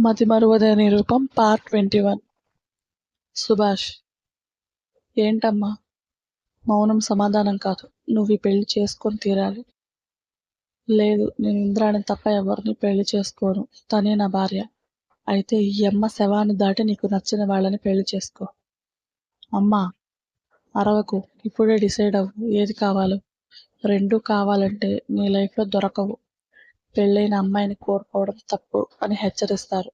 మతిమరువదనే రూపం part twenty one. Subhash ఏంటమ్మా? మౌనం సమాధానం కాదు. నువ్వు ఈ పెళ్ళి చేసుకొని తీరాలి. లేదు నేను ఇంద్రాణి తప్ప ఎవరిని పెళ్ళి చేసుకోను. తనే నా భార్య. అయితే ఈ అమ్మ శవాన్ని దాటి నీకు నచ్చిన వాళ్ళని పెళ్ళి చేసుకో. అమ్మా అరవకు. ఇప్పుడే డిసైడ్ అవ్వు. ఏది కావాలో. రెండూ కావాలంటే నీ లైఫ్లో దొరకవు. పెళ్ళైన అమ్మాయిని కోరుకోవడం తప్పు అని హెచ్చరిస్తారు.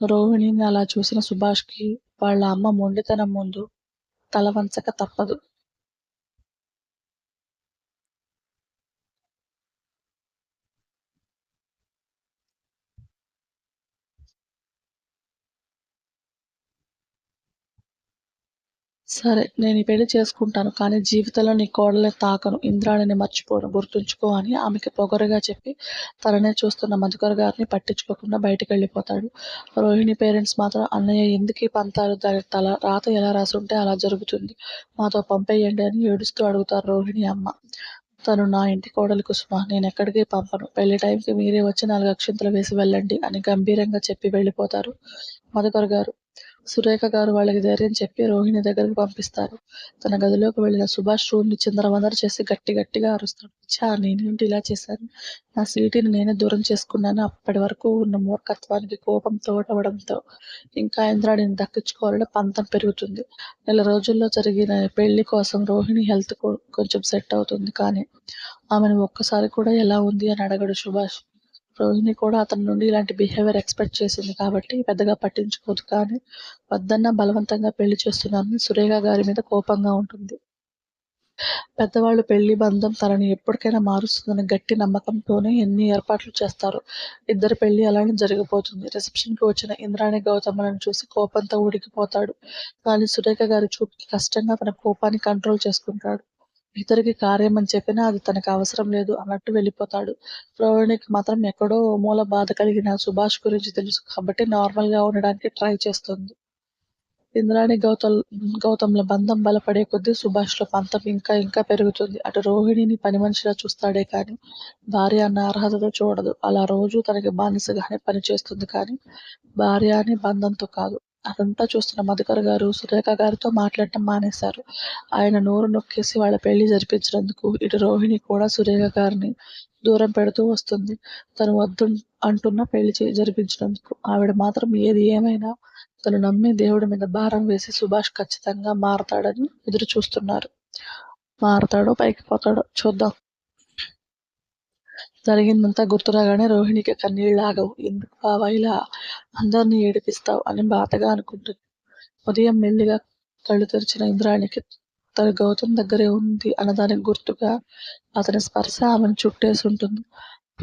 రోహిణిని అలా చూసిన సుభాష్కి వాళ్ళ అమ్మ మొండితనం ముందు తల వంచక తప్పదు. సరే నేను ఈ పెళ్ళి చేసుకుంటాను కానీ జీవితంలో నీ కోడల్ని తాకను ఇంద్రాణిని మర్చిపోను గుర్తుంచుకో అని ఆమెకి పొగరుగా చెప్పి తననే చూస్తున్న మధుకర్ గారిని పట్టించుకోకుండా బయటికి వెళ్ళిపోతాడు. రోహిణి పేరెంట్స్ మాత్రం అన్నయ్య ఎందుకు ఈ పంతాలు దాని తల రాత ఎలా రాసుంటే అలా జరుగుతుంది? మాతో పంపేయండి అని ఏడుస్తూ అడుగుతారు రోహిణి అమ్మ. తను నా ఇంటి కోడలి కుసుమ నేను ఎక్కడికి పంపను? పెళ్ళి టైంకి మీరే వచ్చి నాలుగు అక్షింతలు వేసి వెళ్ళండి అని గంభీరంగా చెప్పి వెళ్ళిపోతారు మధుకర్ గారు. సురేఖ గారు వాళ్ళకి ధైర్యం చెప్పి రోహిణి దగ్గరికి పంపిస్తారు. తన గదిలోకి వెళ్ళిన సుభాష్ రూమ్ని చిందరవందర చేసి గట్టి గట్టిగా అరుస్తాడు. చా నేనేంటి ఇలా చేశాను? నా సీటుని నేనే దూరం చేసుకున్నాను. అప్పటి వరకు ఉన్న మూర్ఖత్వానికి కోపం తోడవడంతో ఇంకా ఇంద్రాడిని దక్కించుకోవాలని పంతం పెరుగుతుంది. నెల రోజుల్లో జరిగిన పెళ్ళి కోసం రోహిణి హెల్త్ కొంచెం సెట్ అవుతుంది. కానీ ఆమెను ఒక్కసారి కూడా ఎలా ఉంది అని అడగడు సుభాష్. రోహిణి కూడా అతని నుండి ఇలాంటి బిహేవియర్ ఎక్స్పెక్ట్ చేసింది కాబట్టి పెద్దగా పట్టించుకోదు కానీ వద్దన్న బలవంతంగా పెళ్ళి చేస్తున్నానని సురేఖ గారి మీద కోపంగా ఉంటుంది. పెద్దవాళ్ళు పెళ్ళి బంధం తనని ఎప్పటికైనా మారుస్తుందని గట్టి నమ్మకంతోనే ఎన్ని ఏర్పాట్లు చేస్తారు ఇద్దరు పెళ్ళి అలానే జరిగిపోతుంది. రిసెప్షన్కి వచ్చిన ఇంద్రాణి గౌతమ్లను చూసి కోపంతో ఉడికిపోతాడు. కానీ సురేఖ గారి చూపుకి కష్టంగా తన కోపాన్ని కంట్రోల్ చేసుకుంటాడు. ఇతరికి కార్యం అని చెప్పినా అది తనకు అవసరం లేదు. అన్నట్టు వెళ్ళిపోతాడు. రోహిణికి మాత్రం ఎక్కడో మూల బాధ కలిగిన సుభాష్ గురించి తెలుసు కాబట్టి నార్మల్గా ఉండడానికి ట్రై చేస్తుంది. ఇంద్రాణి గౌతమ్ గౌతమ్ల బంధం బలపడే కొద్దీ సుభాష్లో పంతం ఇంకా ఇంకా పెరుగుతుంది. అటు రోహిణిని పని మనిషిలా చూస్తాడే కానీ భార్య అన్న అర్హతతో చూడదు. అలా రోజు తనకి బానిసగానే పని చేస్తుంది కానీ భార్య అని బంధంతో కాదు. అదంతా చూస్తున్న మధుకర్ గారు సురేఖ గారితో మాట్లాడటం మానేశారు. ఆయన నోరు నొక్కేసి వాళ్ళ పెళ్ళి జరిపించినందుకు ఇటు రోహిణి కూడా సురేఖ గారిని దూరం పెడుతూ వస్తుంది. తను వద్దు అంటున్న పెళ్ళి జరిపించినందుకు. ఆవిడ మాత్రం ఏది ఏమైనా తను నమ్మి దేవుడి మీద భారం వేసి సుభాష్ ఖచ్చితంగా మారతాడని ఎదురు చూస్తున్నారు మారతాడో పైకి పోతాడో చూద్దాం. జరిగిందంతా గుర్తురాగానే రోహిణికి కన్నీళ్ళు ఆగవు ఎందుకు బావా ఇలా అందరినీ ఏడిపిస్తావు? అని బాధగా అనుకుంటుంది. ఉదయం మెల్లిగా కళ్ళు తెరిచిన ఇంద్రాణికి తన గౌతమ్ దగ్గరే ఉంది అన్నదానికి గుర్తుగా అతని స్పర్శ ఆమెను చుట్టేసి ఉంటుంది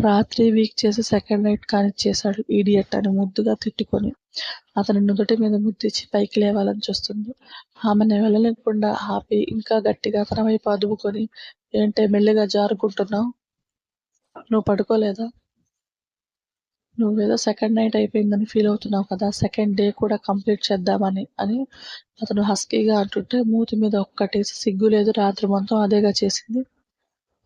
రాత్రి వీక్ చేసి సెకండ్ నైట్ కానిచ్చేశాడు ఈడియట్ అని ముద్దుగా తిట్టుకొని. అతని నుదుటి మీద ముద్దిచ్చి పైకి లేవాలని చూస్తుంది. ఆమెను వెళ్ళలేకుండా ఆపి ఇంకా గట్టిగా తన వైపు అదుపుకొని ఏంటే మెల్లిగా జారుకుంటున్నావు? నువ్వు పడుకోలేదా? నువ్వేదో సెకండ్ నైట్ అయిపోయిందని ఫీల్ అవుతున్నావు కదా సెకండ్ డే కూడా కంప్లీట్ చేద్దామని అని అతను హస్కీగా అంటుంటే మూతి మీద ఒక్కటేసి సిగ్గు లేదు రాత్రి మొత్తం అదేగా చేసింది.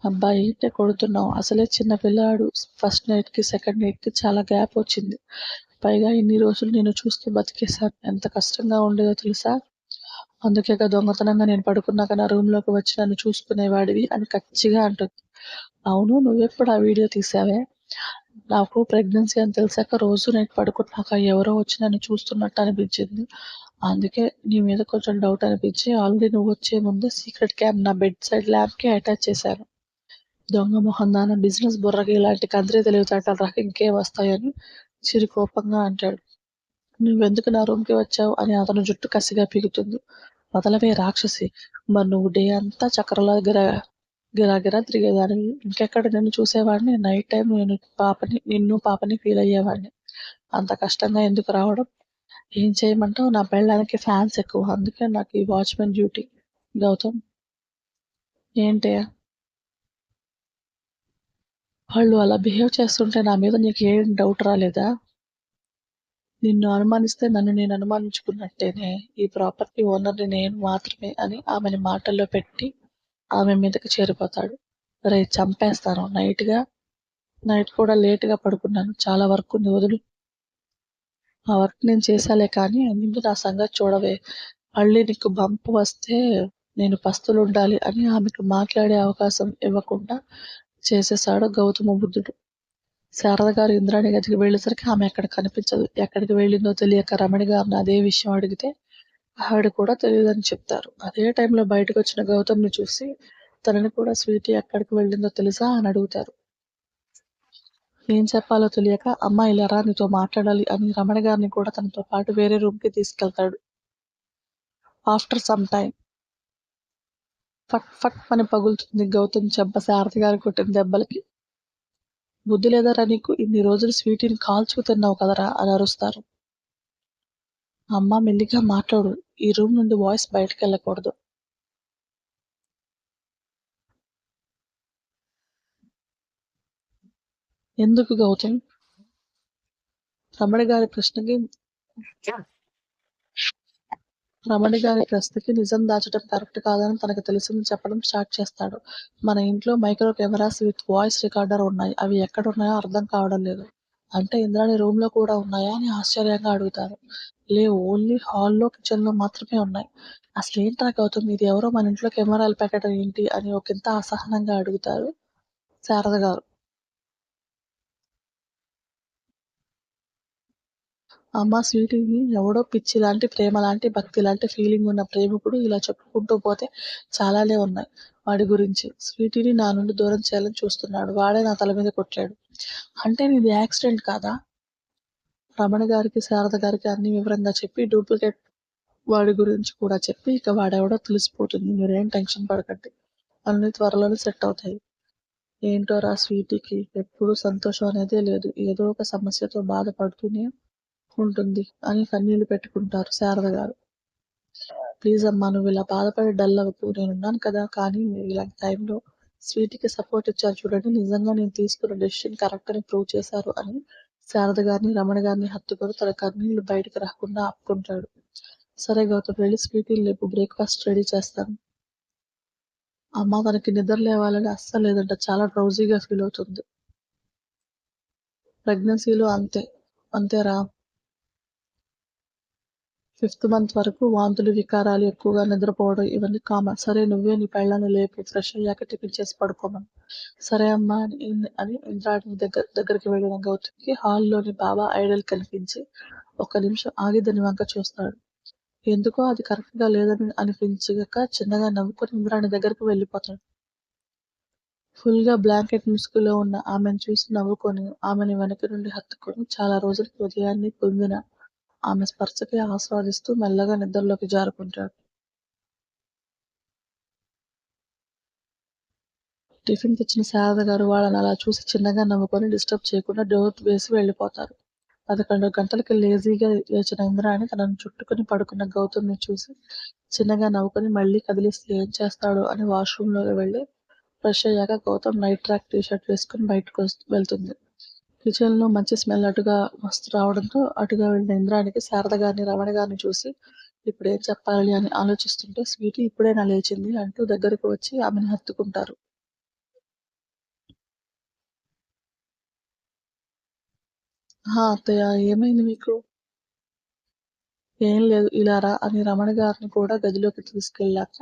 అబ్బాయి ఏంటే కొడుతున్నావు? అసలే చిన్న పిల్లాడు. ఫస్ట్ నైట్కి సెకండ్ నైట్కి చాలా గ్యాప్ వచ్చింది. పైగా ఇన్ని రోజులు నేను చూస్తూ బతికేశాను. ఎంత కష్టంగా ఉండేదో తెలుసా? అందుకే దొంగతనంగా నేను పడుకున్నాక నా రూమ్లోకి వచ్చి నన్ను చూసుకునేవాడివి అని కచ్చిగా అంటుంది. అవును నువ్వెప్పుడు ఆ వీడియో తీసావే? నాకు ప్రెగ్నెన్సీ అని తెలిసాక రోజు నైట్ పడుకున్నాక ఎవరో వచ్చి నన్ను చూస్తున్నట్టు అనిపించింది. అందుకే నీ మీద కొంచెం డౌట్ అనిపించి ఆల్రెడీ నువ్వు వచ్చే ముందే సీక్రెట్ క్యామ్ నా బెడ్ సైడ్ ల్యాబ్కి అటాచ్ చేశాను. దొంగ మొహం దాన బిజినెస్ బుర్రకి ఇలాంటి కంత్రి తెలివితేటలు రాక ఇంకేం వస్తాయని చిరు కోపంగా అంటాడు. నువ్వెందుకు నా రూమ్కి వచ్చావు? అని అతను జుట్టు కసిగా పీగుతుంది వదలవే రాక్షసి. మరి నువ్వు డే అంతా చక్రలో దగ్గర గిరాగిరా తిరిగేదాన్ని ఇంకెక్కడ నేను చూసేవాడిని? నైట్ టైం నేను పాపని నిన్ను పాపని ఫీల్ అయ్యేవాడిని. అంత కష్టంగా ఎందుకు రావడం? ఏం చేయమంటావు? నా పెళ్ళడానికి ఫ్యాన్స్ ఎక్కువ. అందుకే నాకు ఈ వాచ్మెన్ డ్యూటీ గౌతమ్ ఏంటి? వాళ్ళు అలా బిహేవ్ చేస్తుంటే నా మీద నీకు ఏం డౌట్ రాలేదా? నిన్ను అనుమానిస్తే నన్ను నేను అనుమానించుకున్నట్టేనే ఈ ప్రాపర్టీ ఓనర్ని నేను మాత్రమే అని ఆమెని మాటల్లో పెట్టి ఆమె మీదకి చేరిపోతాడు. రే చంపేస్తాను. నైట్గా నైట్ కూడా లేట్గా పడుకున్నాను. చాలా వర్క్ ఉంది వదులు. ఆ వర్క్ నేను చేశాలే కానీ ముందు నా సంగతి చూడవే. మళ్ళీ నీకు బంప్ వస్తే నేను పస్తులు ఉండాలి అని ఆమెకు మాట్లాడే అవకాశం ఇవ్వకుండా చేసేశాడు గౌతమ బుద్ధుడు. శారద గారు ఇంద్రాణి గదికి వెళ్ళేసరికి ఆమె అక్కడ కనిపించదు. ఎక్కడికి వెళ్ళిందో తెలియక రమణి గారిని అదే విషయం అడిగితే ఆవిడ కూడా తెలియదని చెప్తారు. అదే టైంలో బయటకు వచ్చిన గౌతమ్ని చూసి తనని కూడా స్వీటీ ఎక్కడికి వెళ్ళిందో తెలుసా అని అడుగుతారు. ఏం చెప్పాలో తెలియక అమ్మ ఇలా రా నీతో మాట్లాడాలి అని రమణ గారిని కూడా తనతో పాటు వేరే రూమ్కి తీసుకెళ్తాడు. ఆఫ్టర్ సమ్ టైం ఫట్ ఫట్ అని పగులుతుంది గౌతమ్ చెంప. శారద గారు కొట్టిన దెబ్బలకి బుద్ధి లేదరా నీకు? ఇన్ని రోజులు స్వీటీని కాల్చుకు తిన్నావు కదరా? అని అరుస్తారు. అమ్మ మెల్లిగా మాట్లాడు. ఈ రూమ్ నుండి వాయిస్ బయటకు వెళ్ళకూడదు. ఎందుకు గౌతమ్? రమణ గారి ప్రశ్నకి రమణి గారి ప్రశ్నకి నిజం దాచడం కరెక్ట్ కాదని తనకు తెలిసింది చెప్పడం స్టార్ట్ చేస్తాడు. మన ఇంట్లో micro cameras with voice recorder ఉన్నాయి. అవి ఎక్కడ ఉన్నాయో అర్థం కావడం లేదు. అంటే ఇంద్రాణి రూమ్లో కూడా ఉన్నాయా అని ఆశ్చర్యంగా అడుగుతారు. లేవు. ఓన్లీ హాల్లో కిచెన్లో మాత్రమే ఉన్నాయి. అసలు ఏంట్రా గౌతమ్ ఇది ఎవరో మన ఇంట్లో కెమెరాలు పెట్టడం ఏంటి? అని ఒకంత అసహనంగా అడుగుతారు. శారద గారు. అమ్మ స్వీటీని ఎవడో పిచ్చి లాంటి ప్రేమ లాంటి భక్తి లాంటి ఫీలింగ్ ఉన్న ప్రేమికుడు ఇలా చెప్పుకుంటూ పోతే చాలానే ఉన్నాయి. వాడి గురించి స్వీటీని నా నుండి దూరం చేయాలని చూస్తున్నాడు. వాడే నా తల మీద కొట్టాడు. అంటే నీది యాక్సిడెంట్ కాదా? రమణ గారికి శారద గారికి అన్ని వివరంగా చెప్పి డూప్లికేట్ వాడి గురించి కూడా చెప్పి ఇక వాడెవడో తెలిసిపోతుంది. మీరేం టెన్షన్ పడకండి. అన్ని త్వరలోనే సెట్ అవుతాయి. ఏంటో రా స్వీటీకి? ఎప్పుడు సంతోషం అనేదే లేదు. ఏదో ఒక సమస్యతో బాధపడుతూనే ఉంటుంది అని కన్నీళ్ళు పెట్టుకుంటారు శారద గారు. ప్లీజ్ అమ్మా నువ్వు ఇలా బాధపడి డల్ అవ్వకు నేనున్నాను కదా కానీ మీరు ఇలాంటి టైంలో స్వీటీకి సపోర్ట్ ఇచ్చారు చూడండి నిజంగా నేను తీసుకున్న డెసిషన్ కరెక్ట్ అని ప్రూవ్ చేశారు అని శారద గారిని రమణ గారిని హత్తుకొని తన కన్నీళ్ళు బయటకు రాకుండా ఆపుకుంటాడు. సరే గౌతమ్ వెళ్ళి స్వీటీ లేపు బ్రేక్ఫాస్ట్ రెడీ చేస్తాను. అమ్మ తనకి నిద్ర లేవాలని అస్సలు లేదంట చాలా డ్రౌజీగా ఫీల్ అవుతుంది. ప్రెగ్నెన్సీలో అంతే అంతేరా. ఫిఫ్త్ మంత్ వరకు వాంతులు వికారాలు ఎక్కువగా నిద్రపోవడం ఇవన్నీ కామన్. సరే నువ్వే నీ పెళ్ళాన్ని లేపు ఫ్రెష్ అయ్యాక టిఫిన్ చేసి పడుకోమని సరే అమ్మా అని అని ఇంద్రాణి దగ్గర దగ్గరికి వెళ్ళిన గౌతమ్కి. హాల్లోని బాబా ఐడల్ కనిపించి ఒక్క నిమిషం ఆగి దాని వంక చూస్తాడు. ఎందుకో అది కరెక్ట్గా లేదని అనిపించక చిన్నగా నవ్వుకొని ఇంద్రాణి దగ్గరికి వెళ్ళిపోతాడు. ఫుల్గా బ్లాంకెట్ ముసుగులో ఉన్న ఆమెను చూసి నవ్వుకొని ఆమెని వెనక నుండి హత్తుకొని చాలా రోజులకి ఉదయాన్ని పొందిన ఆమె స్పర్శకి ఆస్వాదిస్తూ మెల్లగా నిద్రలోకి జారుకుంటాడు. టిఫిన్ తెచ్చిన శారద గారు వాళ్ళని అలా చూసి చిన్నగా నవ్వుకొని డిస్టర్బ్ చేయకుండా డోర్ వేసి వెళ్ళిపోతారు. పదకొండు గంటలకి లేజీగా లేచిన ఇంద్రాణి తనను చుట్టుకుని పడుకున్న గౌతమ్ని చూసి చిన్నగా నవ్వుకొని మళ్ళీ కదిలిస్తే ఏం చేస్తాడు అని వాష్రూమ్లోకి వెళ్ళి ఫ్రెష్ అయ్యాక Gautam night track T shirt వేసుకుని బయటకు వెళ్తుంది. కిచెన్లో మంచి స్మెల్ అటుగా వస్తు రావడంతో అటుగా వెళ్ళిన ఇంద్రానికి శారద గారిని రమణ గారిని చూసి ఇప్పుడు ఏం చెప్పాలి? అని ఆలోచిస్తుంటే స్వీటీ ఇప్పుడైనా లేచింది అంటూ దగ్గరకు వచ్చి ఆమెను హత్తుకుంటారు. అత్తయ్య ఏమైంది మీకు? ఏం లేదు ఇలా రా అని రమణ గారిని కూడా గదిలోకి తీసుకెళ్ళాక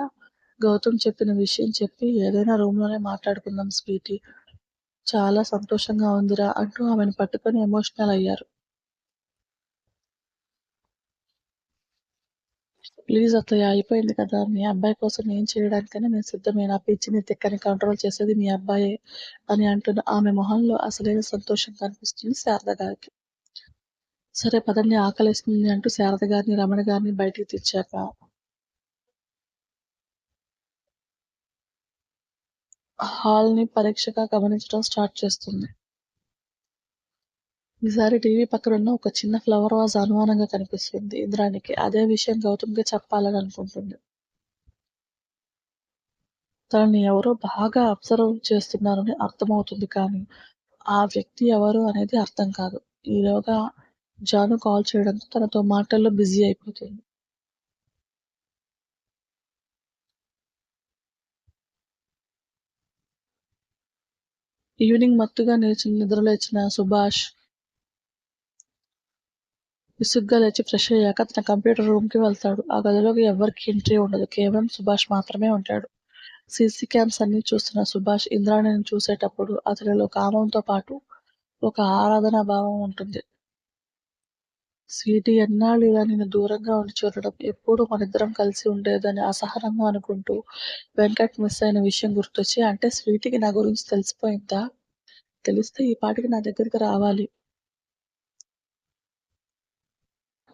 గౌతమ్ చెప్పిన విషయం చెప్పి ఏదైనా రూమ్లోనే మాట్లాడుకుందాం స్వీటీ చాలా సంతోషంగా ఉందిరా అంటూ ఆమెను పట్టుకొని ఎమోషనల్ అయ్యారు. ప్లీజ్ అత్తయ్య అయిపోయింది కదా. మీ అబ్బాయి కోసం ఏం చేయడానికైనా నేను సిద్ధమే. నా పిచ్చిని తిక్కని కంట్రోల్ చేసేది మీ అబ్బాయే అని అంటున్న ఆమె మొహంలో అసలైన సంతోషం కనిపిస్తుంది శారద గారికి. సరే పదండి ఆకలిస్తుంది అంటూ శారద గారిని రమణ గారిని బయటికి తెచ్చాక హాల్ని పరీక్షగా గమనించడం స్టార్ట్ చేస్తుంది. ఈసారి టీవీ పక్కనున్న ఒక చిన్న ఫ్లవర్ వాజ్ అనుమానంగా కనిపిస్తుంది. ఇంద్రానికి అదే విషయం గౌతమ్కి చెప్పాలని అనుకుంటుంది. తనని ఎవరో బాగా అబ్జర్వ్ చేస్తున్నారని అర్థమవుతుంది కానీ ఆ వ్యక్తి ఎవరు అనేది అర్థం కాదు. ఈలోగా జాను కాల్ చేయడంతో తనతో మాటల్లో బిజీ అయిపోతుంది. ఈవినింగ్ మత్తుగా నిలిచిన నిద్రలేచిన సుభాష్ విసుగ్గా లేచి ఫ్రెష్ అయ్యాక తన కంప్యూటర్ రూమ్కి వెళ్తాడు. ఆ గదిలోకి ఎవరికి ఎంట్రీ ఉండదు. కేవలం సుభాష్ మాత్రమే ఉంటాడు. సీసీ క్యామ్స్ అన్ని చూస్తున్న సుభాష్ ఇంద్రాణిని చూసేటప్పుడు అతనిలో కామంతో పాటు ఒక ఆరాధనా భావం ఉంటుంది. స్వీటీ ఎన్నాళ్ళు ఇలా నేను దూరంగా ఉండి చూడడం ఎప్పుడు మనిద్దరం కలిసి ఉండేదని అసహనంగా అనుకుంటూ వెంకట్ మిస్ అయిన విషయం గుర్తొచ్చి అంటే స్వీటీకి నా గురించి తెలిసిపోయిందా? తెలిస్తే ఈ పాటికి నా దగ్గరికి రావాలి.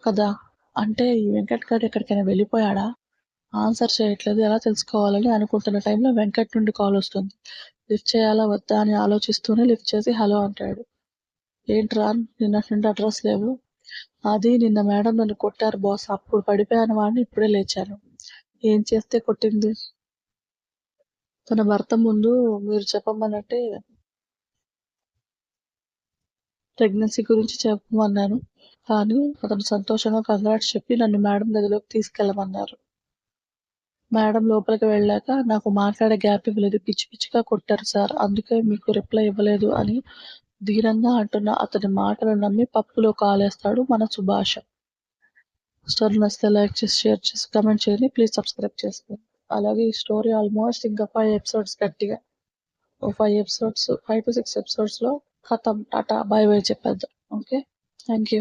కదా అంటే ఈ వెంకట్ గారు ఎక్కడికైనా వెళ్ళిపోయాడా? ఆన్సర్ చేయట్లేదు ఎలా తెలుసుకోవాలని అనుకుంటున్న టైంలో వెంకట్ నుండి కాల్ వస్తుంది. లిఫ్ట్ చేయాలా వద్దా అని ఆలోచిస్తూనే లిఫ్ట్ చేసి హలో అంటాడు. ఏంట్రా నిన్నటి నుండి అడ్రస్ లేవు. అది నిన్న మేడం నన్ను కొట్టారు బాస్. అప్పుడు పడిపోయాను వాడిని ఇప్పుడే లేచాను. ఏం చేస్తే కొట్టింది? తన భర్త ముందు మీరు చెప్పమన్నట్టే ప్రెగ్నెన్సీ గురించి చెప్పమన్నాను. కానీ అతను సంతోషంగా కంగ్రాట్స్ చెప్పి నన్ను మేడం గదిలోకి తీసుకెళ్ళమన్నారు. మేడం లోపలికి వెళ్ళాక నాకు మాట్లాడే గ్యాప్ ఇవ్వలేదు. పిచ్చి పిచ్చిగా కొట్టారు సార్. అందుకే మీకు రిప్లై ఇవ్వలేదు అని ధీరంగా అంటున్న అతని మాటలు నమ్మి పప్పులో కాలేస్తాడు మన సుభాష. స్టోరీ నచ్చితే లైక్ చేసి షేర్ చేసి కమెంట్ చేయండి. ప్లీజ్ సబ్స్క్రైబ్ చేసుకోండి. అలాగే ఈ స్టోరీ ఆల్మోస్ట్ ఇంకా ఫైవ్ ఎపిసోడ్స్ గట్టిగా. ఓ five episodes five to six ఎపిసోడ్స్లో ఖతం టాటా బాయ్ బాయ్ చెప్పేద్దాం. Okay thank you